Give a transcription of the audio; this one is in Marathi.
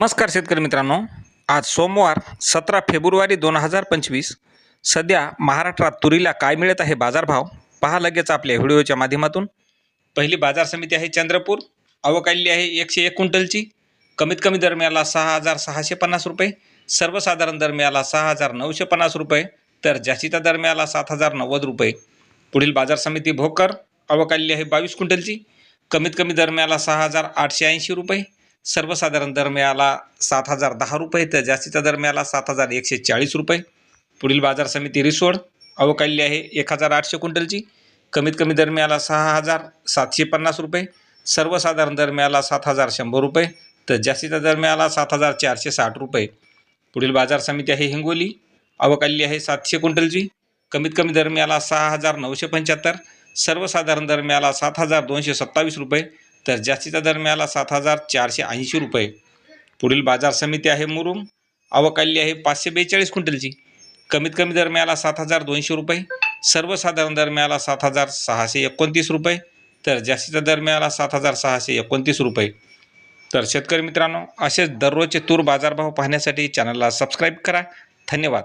नमस्कार शेतकरी मित्रांनो. आज सोमवार सतरा फेब्रुवारी दोन हजार पंचवीस. सध्या महाराष्ट्रात तुरीला काय मिळत आहे बाजारभाव? पहा लगेच आपल्या व्हिडिओच्या माध्यमातून. पहिली बाजार समिती आहे चंद्रपूर. आवक आहे एकशे एक क्विंटलची. कमीत कमी दर मिळाला सहा हजार सहाशे पन्नास रुपये. सर्वसाधारण दर मिळाला सहा हजार नऊशे पन्नास रुपये. तर जास्तीचा दर मिळाला सात हजार नव्वद रुपये. पुढील बाजार समिती भोकर. आवक आहे बावीस क्विंटलची. कमीत कमी दर मिळाला सहा हजार आठशे ऐंशी रुपये. सर्वसाधारण दर मिळाला सात हजार दहा रुपये तर जास्तीचा दर मिळाला सात हजार एकशे चाळीस रुपये. पुढील बाजार समिती रिसोड अवकाळली आहे एक हजार आठशे क्विंटलची. कमीत कमी दर मिळाला सहा हजार सातशे पन्नास रुपये. सर्वसाधारण दर मिळाला सात हजार शंभर रुपये तर जास्तीचा दर मिळाला सात हजार चारशे साठ रुपये. पुढील बाजार समिती आहे हिंगोली अवकाळली आहे सातशे क्विंटलची. कमीत कमी दर मिळाला सहा हजार नऊशे पंच्याहत्तर सर्वसाधारण दर मिळाला सात हजार दोनशे सत्तावीस रुपये तर जास्तीचा दर मिळाला सात हजार चारशे ऐंशी रुपये. पुढील बाजार समिती आहे मुरुम. अवकाली आहे पाचशे बेचाळीस क्विंटलची. कमीत कमी दर मिळाला सात हजार दोनशे रुपये. सर्वसाधारण दर मिळाला सात हजार सहाशे एकोणतीस रुपये. तर जास्तीचा दर मिळाला सात हजार सहाशे एकोणतीस रुपये. तर शेतकरी मित्रांनो असेच दररोजचे तूर बाजारभाव पाहण्यासाठी चॅनलला सबस्क्राईब करा. धन्यवाद.